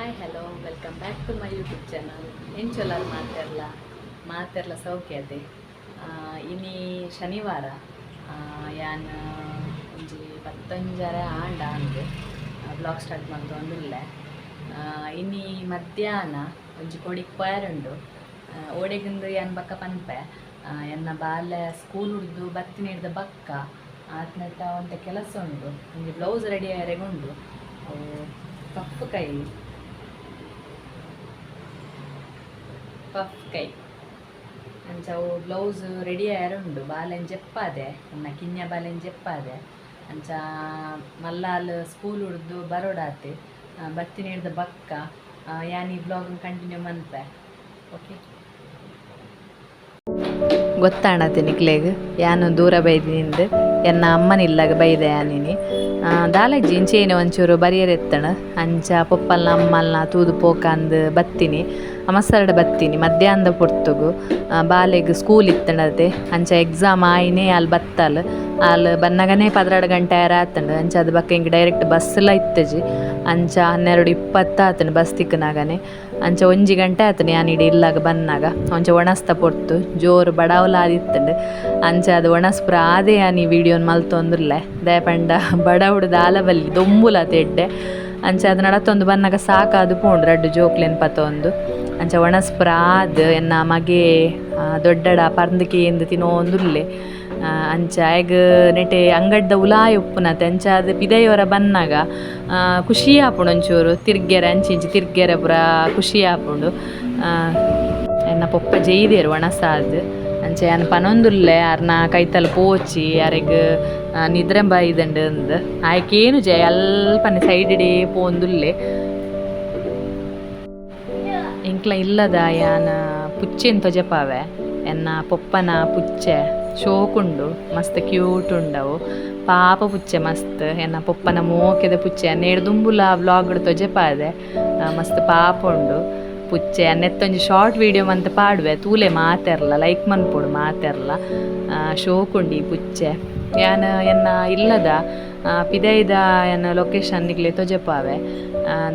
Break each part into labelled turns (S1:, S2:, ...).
S1: Hi hello welcome back to my YouTube channel ಮಾತಾಡಲ್ಲ ಮಾತೆರ್ಲ ಸೌಖ್ಯ ಅದೆ. ಇನಿ ಶನಿವಾರ. ಯಾನ್ ಒಂಜಿ ಪತ್ತೊಂಜರ ಆಂಡ ಅಂದು. ಬ್ಲಾಗ್ ಸ್ಟಾರ್ಟ್ ಮಾಡ್ದು ಅಂದಿಲ್ಲ. ಇನಿ ಮಧ್ಯಾಹ್ನ ಒಂಜಿ ಕೋಡಿಗೆ ಪೋಯರುಂಡು ಓಡೆಗಿಂದು ಯಾನ್ ಬಕ್ಕ ಪನ್ಪೆ. ಎನ್ನ ಬಾಲ್ಯ ಸ್ಕೂಲ್ ಹುಡ್ದು ಬತ್ತಿ ಬಕ್ಕ. ಆತ್ನಟ ಒಂತೆ ಕೆಲಸ ಉಂಟು ಒಂಜಿ ಬ್ಲೌಸ್ ರೆಡಿ ಆರೆಗುಂಡು. ಕಪ್ಪು ಕೈ. ಪಫ್ ಕೈ ಅಂಚ ಅವು ಬ್ಲೌಸ್ ರೆಡಿ ಉಂಡು ಬಾಲೆನ್ ಜೆಪ್ಪಾದೆ ನನ್ನ ಕಿನ್ಯ ಬಾಲೆನ್ ಜೆಪ್ಪಾದೆ ಅಂಚ ಮಲ್ಲಾಲ್ ಸ್ಕೂಲ್ ಉಡ್ದು ಬರೋಡಾತೆ ಬತ್ತಿನ ಹಿಡ್ದ ಬಕ್ಕ ಯಾನಿ ಬ್ಲಾಗ್ ಕಂಟಿನ್ಯೂ ಮನ್ಪೆ ಓಕೆ ಗೊತ್ತಾಣತೆ ನಿಕ್ಲೆಗ್ ಯಾನು ದೂರ ಬೈದಿನಿಂದ ಎನ್ನ ಅಮ್ಮನಿಲ್ಲಾಗ ಬೈದೆ ಯಾನಿನಿ ದಾಲಜ್ಜಿ ಜಿಂಚೇನೆ ಒಂಚೂರು ಬರಿಯರೆತ್ತಣ. ಅಂಚ ಪೊಪ್ಪಲ್ನ ಅಮ್ಮಲ್ನ ತೂದು ಪೋಕಂದು ಬತ್ತಿನಿ. ಅಮಸರಡ ಬತ್ತೀನಿ, ಮಧ್ಯಾಹ್ನದ ಪೊರ್ತುಗು. ಬಾಲೆಗ್ ಸ್ಕೂಲ್ ಇತ್ತಣದೆ ಅಂಚ ಎಕ್ಸಾಮ್ ಆಯ್ನೆ ಅಲ್ಲಿ ಬತ್ತಲ್. ಅಲ್ಲಿ ಬನ್ನಗನೆ ಪದ್ರಾಡ ಗಂಟೆ ಯಾರ ಆತಂಡು ಅಂಚ ಅದು ಬಕ್ಕ ಹಿಂಗೆ ಡೈರೆಕ್ಟ್ ಬಸ್ಸೆಲ್ಲ ಇತ್ತಜಿ. ಅಂಚ ಹನ್ನೆರಡು ಇಪ್ಪತ್ತ ಆತನ ಬಸ್ ತಿಕ್ಕನಾಗನೆ ಅಂಚ ಒಂಜಿ ಗಂಟೆ ಆತು ಯಾನ್ ಇಡಿ ಇಲ್ಲಾಗ ಬನ್ನಾಗ ಒಂಚ ಒಣಸ್ತ ಪೊರ್ತು ಜೋರು ಬಡಾವಲ ಆದಿತ್ತಂಡು ಅಂಚ ಅದು ಒಣಸ್ಪುರ ಆದೇ ಯಾನ್ ವಿಡಿಯೋನ್ ಮಲ್ತೊಂದುರ್ಲೆ ದಯಪಂಡ ಬಡವುಡು ಆಲಬಲ್ಲಿ ದೊಂಬುಲ ತೆಡ್ಡೆ. ಅಂಚ ಅದು ನಡತ್ತೊಂದು ಬನ್ನಾಗ ಸಾಕಾದು ಪೋಂಡು ಅಡ್ಡು ಜೋಕ್ಲೆನ್ ಪತೊಂದು. ಅಂಚ ಒಣಸ್ಪುರ ಆದ್ ಎನ್ನ ಮಗೆ ದೊಡ್ಡಡ ಪರ್ಂದಿಕೆಯಿಂದ ತಿನ್ನೋಂದುಲ್ಲೆ ಅಂಚ ಆಯ್ಗ ನೆಟೆ ಅಂಗಡ್ದ ಉಲಾಯ್ ಉಪ್ಪುನತೆ ಅಂಚ ಅದು ಪಿದೆಯವರ ಬನ್ನಾಗ ಖುಷಿ ಆಪುಂಡು ಒಂಚೂರು. ತಿರ್ಗೆರೆ ಅಂಚಿ ಇಂಚಿ ತಿರ್ಗೆರೆ ಪೂರ ಖುಷಿ ಆಪುಂಡು. ಎನ್ನ ಪೊಪ್ಪ ಜೈದೇರು ಒಣಸಾದ್ ಅಂಚೆ ಅನ್ನ ಪನೊಂದುಲ್ಲೆ ಅರ್ನ ಕೈತಲ್ ಪೋಚಿ, ಅರೆಗ್ ನಿದ್ರೆ ಬೈದಂಡು ಅಂದ್. ಆಯ್ಕೇನು ಜಯ ಅಲ್ಪನೆ ಸೈಡಿಡೇ ಪೋಂದುಲ್ಲೆ. ಇಂಕ್ಲ ಇಲ್ಲದ ಯಾನ ಪುಚ್ಚೆನ್ ತೊಜಪಾವೆ ಎನ್ನ ಪೊಪ್ಪನ ಪುಚ್ಚೆ, ಶೋಕುಂಡು, ಮಸ್ತ್ ಕ್ಯೂಟ್ ಉಂಡವು. ಪಾಪ ಪುಚ್ಚೆ ಮಸ್ತ್, ಎನ್ನ ಪೊಪ್ಪನ ಮೋಕೆದ ಪುಚ್ಚೆ ಅನ್ನೇಡು ದುಂಬುಲ ವ್ಲಾಗ್ ತೊಜಪಾದೆ ಮಸ್ತ್ ಪಾಪ ಉಂಡು. ಪುಚ್ಚೆ ಅನ್ನೆತ್ತೊಂಜಿ ಶಾರ್ಟ್ ವಿಡಿಯೋ ಮಂತ್ ಪಾಡುವೆ. ತೂಲೆ ಮಾತೆರ್ಲ ಲೈಕ್ ಮನ್ಪುಡು ಮಾತೆರ್ಲ. ಶೋಕುಂಡು ಈ ಪುಚ್ಚೆ. ಯಾನ, ಎನ್ನ ಇಲ್ಲದ ಪಿದೈದ, ಎನ್ನ ಲೊಕೇಶನ್ ನಿಗ್ಲೆ ತೊಜಪಾವೆ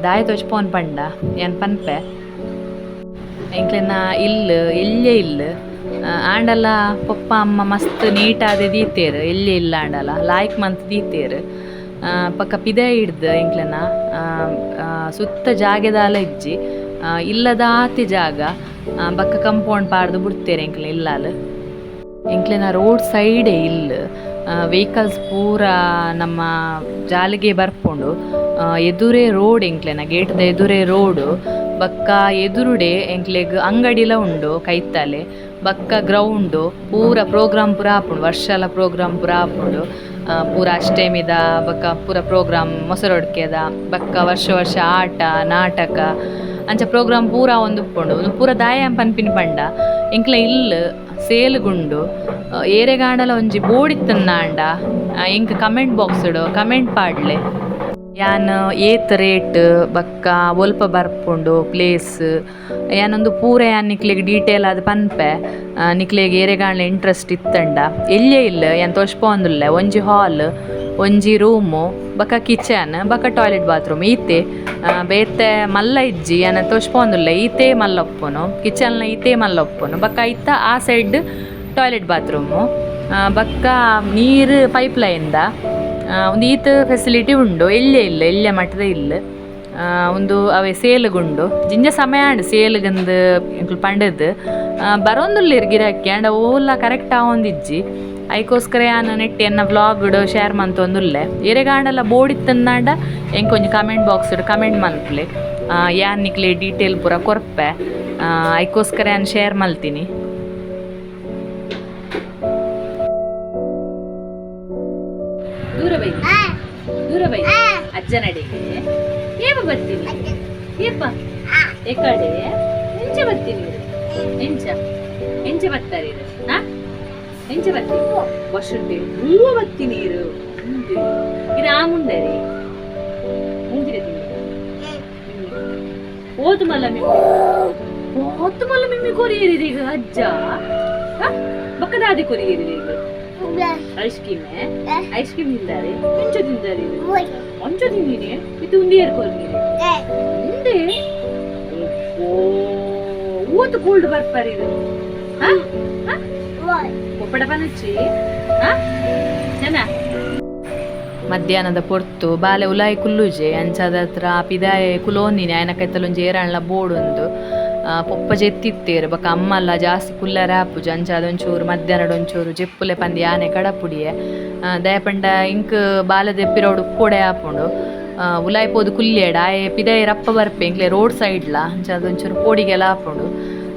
S1: ದಾಯ ತೊಜ್ ಪೋನ್ ಪಂಡ. ಏನ್ ಪನ್ಪೆ? ಎಂಕ್ಲೆನ ಇಲ್ಲ ಎಲ್ಲೆ ಇಲ್ಲ. ಆಂಡಲ ಪಪ್ಪ, ಅಮ್ಮ ಮಸ್ತ್ ನೀಟಾದೆ ದೀತೇರು ಎಲ್ಲೇ ಇಲ್ಲ ಆಂಡಲ. ಲಾಯ್ಕ್ ಮಂತ್ ದೀತೇರು. ಪಕ್ಕ ಪಿದೆ ಹಿಡ್ದು ಎಂಕ್ಲೆನ ಸುತ್ತ ಜಾಗೆದಾಲ ಇಜ್ಜಿ. ಇಲ್ಲದ ಆತಿ ಜಾಗ. ಬಕ್ಕ ಕಂಪೌಂಡ್ ಪಾಡ್ದು ಬಿಡ್ತೇರೆ ಎಂಕ್ಲೆ ಇಲ್ಲಾಲ್. ಎಂಕ್ಲೆನ ರೋಡ್ ಸೈಡೇ ಇಲ್ಲ. ವೆಹಿಕಲ್ಸ್ ಪೂರ ನಮ್ಮ ಜಾಲಿಗೆ ಬರ್ಕೊಂಡು ಎದುರೇ ರೋಡ್ ಎಂಕ್ಲೆನ ಗೇಟ್ದ ಎದುರೇ ರೋಡು ಬಕ್ಕ ಎದುರುಡೆ ಎಂಕ್ಲೆಗ್ ಅಂಗಡಿಲ ಉಂಡು ಕೈತಲೆ, ಬಕ್ಕ ಗ್ರೌಂಡು, ಪೂರ ಪ್ರೋಗ್ರಾಮ್ ಪೂರ ಆಪುಂಡು, ವರ್ಷಲ ಪ್ರೋಗ್ರಾಮ್ ಪೂರ ಆಪುಂಡು. ಪೂರ ಅಷ್ಟೇಮಿದ ಬಕ್ಕ ಪೂರ ಪ್ರೋಗ್ರಾಮ್ ಮೊಸರೊಡ್ಕೆದ, ಬಕ್ಕ ವರ್ಷ ವರ್ಷ ಆಟ, ನಾಟಕ, ಅಂಚ ಪ್ರೋಗ್ರಾಮ್ ಪೂರ ಒಂದು ಉಪ್ಪುಂಡು ಪೂರ ದಾಯ ಪನ್ಪಿನ ಪಂಡ. ಎಂಕ್ಲ ಇಲ್ಲು ಸೇಲ್ಗುಂಡು ಏರೆಗಾಂಡಲ ಒಂಜಿ ಬೋಡಿತ್ತನ್ನಾಂಡ ಎಂಕ್ ಕಮೆಂಟ್ ಬಾಕ್ಸ್ಡು, ಕಮೆಂಟ್ ಪಾಡ್ಲೆ. ಯಾನ್ ಏತ್ ರೇಟ್, ಬಕ್ಕ ಒಲ್ಪ ಬರ್ಪುಂಡು, ಪ್ಲೇಸ್. ಯಾನೊಂದು ಪೂರ ಯಾನ್ ನಿಕ್ಲೆಗ್ ಡೀಟೇಲ್ ಆದ್ ಪನ್ಪೆ ನಿಕ್ಲೆಗ್ ಏರೆಗಾಂಡ್ಲ ಇಂಟ್ರೆಸ್ಟ್ ಇತ್ತಂಡ. ಎಲ್ಲೇ ಇಲ್ಲ, ಯಾನ್ ತೋಜ್ಪೊಂದುಲ್ಲೆ ಒಂಜಿ ಹಾಲ್, ಒಂಜಿ ರೂಮು, ಬಕ್ಕ ಕಿಚನ್, ಬಕ್ಕ ಟಾಯ್ಲೆಟ್ ಬಾತ್ರೂಮ್. ಈತೆ ಬೇತೆ ಮಲ್ಲ ಇಜ್ಜಿ ಯಾನ ತೋಜ್ಪೊಂದುಲ್ಲೆ ಈತೆ ಮಲ್ಲೊಪ್ಪುನು ಕಿಚನ್ನ ಈತೆ ಮಲ್ಲೊಪ್ಪುನು. ಬಕ್ಕ ಇತ್ತ ಆ ಸೈಡ್ ಟಾಯ್ಲೆಟ್ ಬಾತ್ರೂಮು. ಬಕ್ಕ ನೀರು ಪೈಪ್ ಲೈನ್ದ ಒಂದು ಈತ ಫೆಸಿಲಿಟಿ ಉಂಡು. ಎಲ್ಲೇ ಇಲ್ಲ ಎಲ್ಲೇ ಮಟ್ಟದ ಇಲ್ಲ. ಒಂದು ಅವೆ ಸೇಲ್ಗುಂಡು ಜಿಂಜ ಸಮಯ ಆಂಡ್ ಸೇಲ್ಗಂದು ಪಂಡದ್ ಬರೋಂದುಲ್ಲೇರ್ ಗಿರಾಕಿ ಆಂಡ ಓಲ್ಲ ಕರೆಕ್ಟ್ ಆವೊಂದಿಜ್ಜಿ ಐಕೋಸ್ಕರ ಯಾನ್ ನೆಟ್ಟಿ ಎನ್ನ ವ್ಲಾಗ್ಡು ಶೇರ್ ಮಂತೊಂದುಲ್ಲೆ ಎರೆಗಾಂಡಲ ಬೋಡಿತ್ತಂದಾಂಡ ಹೆಂಗೆ ಕೊಂಚ ಕಮೆಂಟ್ ಬಾಕ್ಸ್ ಕಮೆಂಟ್ ಆ, ಯಾನ್ ನಿಕ್ಲೆ ಡೀಟೇಲ್ ಪೂರ ಕೊರ್ಪೆ. ಐಕೋಸ್ಕರ ಯಾನ್ ಶೇರ್ ಮಲ್ತೀನಿ. ದೂರ ಬೈ ಅಜ್ಜ ನಡಿಗೆ ಏಪ ಬರ್ತೀವಿ? ಏಪ? ಏಕಡೆ? ಕಡೆ ಎಂಚ ಬರ್ತೀವಿ? ಎಂಚ ಎಂಚ ಬರ್ತಾರೆ ಹಾ? ಎಂಚ ಬರ್ತೀನಿ ವರ್ಷುಂಡೆ ಹೂವ ಬತ್ತಿ ಇರು ಇದು ಆ ಮುಂಡರಿ ಮುಂದಿರ ಓದು ಮಲ್ಲ ಮಿಮ್ಮಿ ಓದು ಮಲ್ಲ ಮಿಮ್ಮಿ ಕೊರಿಯರಿ ಈಗ ಅಜ್ಜ. ಹ? ಬಕ್ಕದಾದಿ ಕೊರಿಯರಿ ಈಗ. ಐಸ್ ಕ್ರೀಮ್ ಐಸ್ ಕ್ರೀಮ್ ತಿಂತಾರೆ ಮುಂಚೆ ತಿಂತಾರೆ ಮುಂಚೆ ತಿಂದಿನಿ ಇದು ಉಂಡಿ ಏರ್ಕೊಳ್ತೀನಿ ಎಂದೇ ಊತು ಕೂಲ್ಡ್ ಬರ್ಪಾರಿ ಇದು. ಒಪ್ಪಡ ಪನಚ್ಚಿ ಜನ. ಮಧ್ಯಾಹ್ನದ ಪೊರ್ತು ಬಾಲೆ ಉಲಾಯಿ ಕುಲ್ಲುಜೆ ಅಂಚಾದ ಹತ್ರ ಪಿದಾಯೆ ಕುಲೋಂದಿನಿ ಆಯನ ಕೈತಲೊಂಜಿ ಏರಾಣ್ಲ ಬೋಡುಂದು ಆ, ಪೊಪ್ಪ ಜೆತ್ತಿತ್ತೇರು. ಬೊಕ ಅಮ್ಮಲ್ಲ ಜಾಸ್ತಿ ಕುಲ್ಲರ ಒಂಚೂರು ಮಧ್ಯಾಹ್ನ ಒಂಚೂರು ಜೆಪ್ಪುಲೆ ಪಂದಿ ಆನೆ ಕಡಪುಡಿಯೆ. ದಯಪಂಡ ಇಂಕ್ ಬಾಲದೆಪ್ಪಿರೋಡು ಉಪ್ಪೊಡೆ ಆಪುಂಡು ಆ, ಉಲಾಯಿ ಪೋದು ಕುಲ್ಯೇಡ ಆಯೆ ಪಿದಾಯ ರಪ್ಪ ಬರ್ಪೆ ಇಂಕ್ಲೆ ರೋಡ್ ಸೈಡ್ಲ. ಅಂಚಾದ ಅದೊಂಚೂರು ಪೋಡಿಗೆಲ್ಲ ಆಪುಂಡು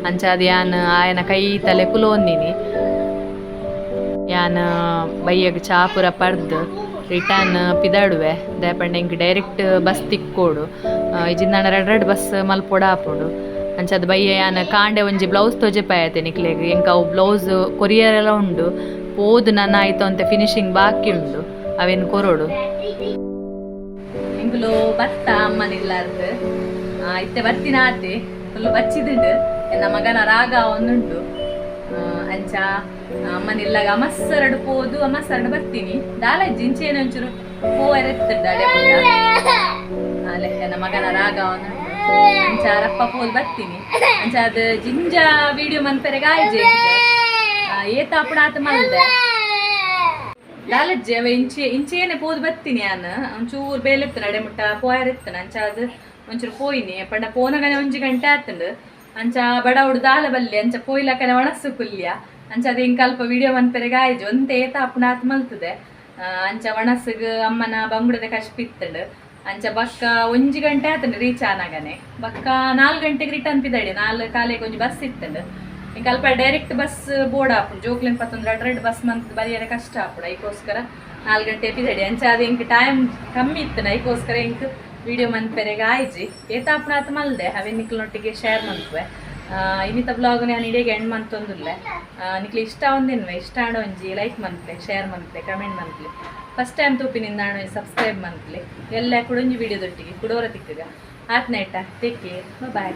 S1: ಅಂಚಾದ ಯಾನ್ ಆಯನ ಕೈ ತಲೆ ಕುಲೋಂದಿನಿ ಯಾನ್ ಬೈಯಗ್ ಚಾಪುರ ಪರ್ದ್ ರಿಟರ್ನ್ ಪಿದಾಡುವೆ. ದಯಪಂಡ ಇಂಕ್ ಡೈರೆಕ್ಟ್ ಬಸ್ ತಿಕ್ಕೋಡು. ಇಜಿಂದಾಂಡ ರೆಡ್ ರೆಡ್ ಬಸ್ ಮಲ್ಪೊಡ ಆಪುಂಡು ಅಂಚದ ಬಯ್ಯ ಕಾಂಡೆ ಒಂಜಿ ಬ್ಲೌಸ್ ತೋಜೆಪಾಯತೆ ನಿಕ್ಲೆಗ್. ಎಂಕ ಅವು ಬ್ಲೌಸ್ ಕೊರಿಯರ್ ಎಲ್ಲ ಉಂಡು. ಪೋದು ನನ್ನ ಆಯ್ತು ಅಂತ ಫಿನಿಶಿಂಗ್ ಬಾಕಿ ಉಂಡು. ಅವೇನು ಕೊರೋಡು? ಇಂಗ್ಲು ಬತ್ತ ಅಮ್ಮನಿಲ್ಲಾರ್ದು. ಇತ್ತೆ ಬರ್ತಿನ ಆತೆ. ಫುಲ್ ಬಚ್ಚಿದುಂಡು ಎನ್ನ ಮಗನ ರಾಗ ಒಂದುಂಟು. ಅಂಚ ಅಮ್ಮನಿಲ್ಲಾಗ ಅಮಸ್ಸರಡು ಪೋದು, ಅಮಸ್ಸರಡು ಬರ್ತೀನಿ. ದಾಲ ಜಿಂಚೇನು ಒಂಚೂರು ಪೋ ಎರೆತ್ತುಂಡು ಅಡೆ ಪುಟ್ಟ ಅಲೆ ನನ್ನ ಮಗನ ರಾಗ ಒಂದುಂಟು. ಅಂಚ ರಪ್ಪ ಪೋದು ಬರ್ತೀನಿ. ಅಂಚ ಅದು ಜಿಂಜ ವಿಡಿಯೋ ಮನ್ಪೆರೆ ಗಾಯ್ಜೆ ಏತ ಅಪ್ಪಡಾತ ಮಲ್ದೆ. ದಾಲಜ್ಜಿ ಅವ ಇಂಚೆ ಇಂಚೇನೆ ಪೋದು ಬತ್ತೀನಿ ನಾನು ಒಂಚೂರು ಬೇಲೆತ್ತನ ಅಡೆ ಮುಟ್ಟ ಪೋಯರೆತ್ತನ ಅಂಚ ಅಂಚಾದ ಒಂಚೂರು ಪೋಯಿನಿ. ಪಂಡ ಪೋನಗನೆ ಒಂಜಿ ಗಂಟೆ ಆತಂಡು. ಅಂಚ ಬಡ ಹುಡು ದಾಲ ಬಲ್ಲಿ ಅಂಚ ಪೋಯ್ಲಕನೆ ಒಣಸು ಕುಲ್ಯ. ಅಂಚ ಅದು ಅಲ್ಪ ವಿಡಿಯೋ ಮನ್ಪೆರೆ ಗಾಯ್ಜು ಒಂದೇ ಏತ ಅಪ್ಪಣಾತ್ ಮಲ್ತದೆ. ಆ, ಅಂಚ ಒಣಸಗ ಅಮ್ಮನ ಬಂಗುಡದ ಕಶ್ಪಿತ್ತಂಡು. ಅಂಚ ಬಕ್ಕ ಒಂಜಿ ಗಂಟೆ ಆತನ ರೀಚ್ ಆನಾಗನೆ. ಬಕ್ಕ ನಾಲ್ಕು ಗಂಟೆಗೆ ರಿಟರ್ನ್ ಪಿದಾಡಿ, ನಾಲ್ಕು ಕಾಲಿಗೆ ಒಂಜಿ ಬಸ್ ಇತ್ತಂಡು. ಇಂಕ ಅಲ್ಪ ಡೈರೆಕ್ಟ್ ಬಸ್ ಬೋರ್ಡ್ ಆಪುಂಡು ಜೋಕ್ಲೆನ್ ಪತ್ತೊಂದು ಎರಡು ಬಸ್ ಮಂತ್ ಬರಿಯರೆ ಕಷ್ಟ ಆಪುಡು ಅದಕ್ಕೋಸ್ಕರ ನಾಲ್ಕು ಗಂಟೆ ಪಿದಾಡಿ. ಅಂಚ ಅದು ಇಂಕ್ ಟೈಮ್ ಕಮ್ಮಿ ಇತ್ತು ಐಕೋಸ್ಕರ ಇಂಕ್ ವಿಡಿಯೋ ಮನ್ಪೆರೆಗೆ ಆಯ್ಜಿ. ಏತಾಪುಣ ಆತ ಮಲ್ದೆ ಅವೆ ನಿಕ್ಲನೊಟ್ಟಿಗೆ ಶೇರ್ ಮಂತ್ವೆ. ಇನ್ನಿತ ಬ್ಲಾಗ್ ನಾನು ಇಡೀಗೆ ಎಂಡ್ ಮಂತ್ ಮಂತೊಂದುಲ್ಲೆ ನಿಕ್ಲಿ ಇಷ್ಟ ಒಂದಿನ್ವೆ? ಇಷ್ಟ ಆಡೋ ಒಂಜಿ ಲೈಕ್ ಮನ್ಪ್ಲೆ ಶೇರ್ ಮನ್ಪ್ಲೆ ಕಮೆಂಟ್ ಮನ್ಪ್ಲೆ ಫಸ್ಟ್ ಟೈಮ್ ತೂಪಿನಿಂದ ಆಡೋ ಸಬ್ಸ್ಕ್ರೈಬ್ ಮನ್ಪ್ಲೆ ಎಲ್ಲ ಕುಡೊಂಜಿ ವೀಡಿಯೋದೊಟ್ಟಿಗೆ ಕುಡೋರ ತಿಕ್ಕಗ. ಆತ್ನೇಟ ಟೇಕ್ ಕೇರ್ ಬಾಯ್